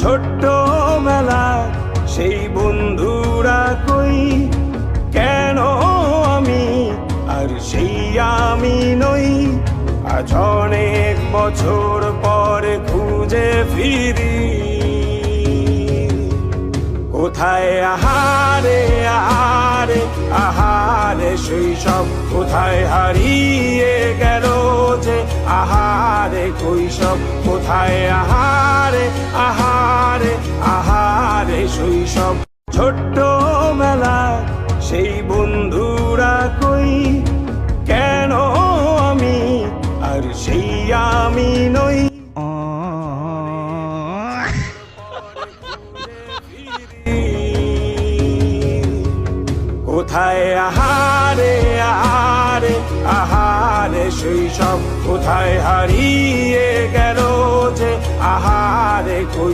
ছোট্ট মেলা, সেই বন্ধুরা কই? কেন আমি আর সেই আমি নই? আজ অনেক বছর পরে খুঁজে ফিরি। কোথায় আহারে আহারে আহারে সব কোথায় হারিয়ে গেল যে আহারে কৈশব কোথায় আহারে আহারে আহারে শৈশব ছোট্ট মেলা। সেই বন্ধুরা কই? কেন আমি? আর সেই আমি নই। কোথায় আহারে আহারে আহারে সব কোথায় হারিয়ে গেল যে আহারে কই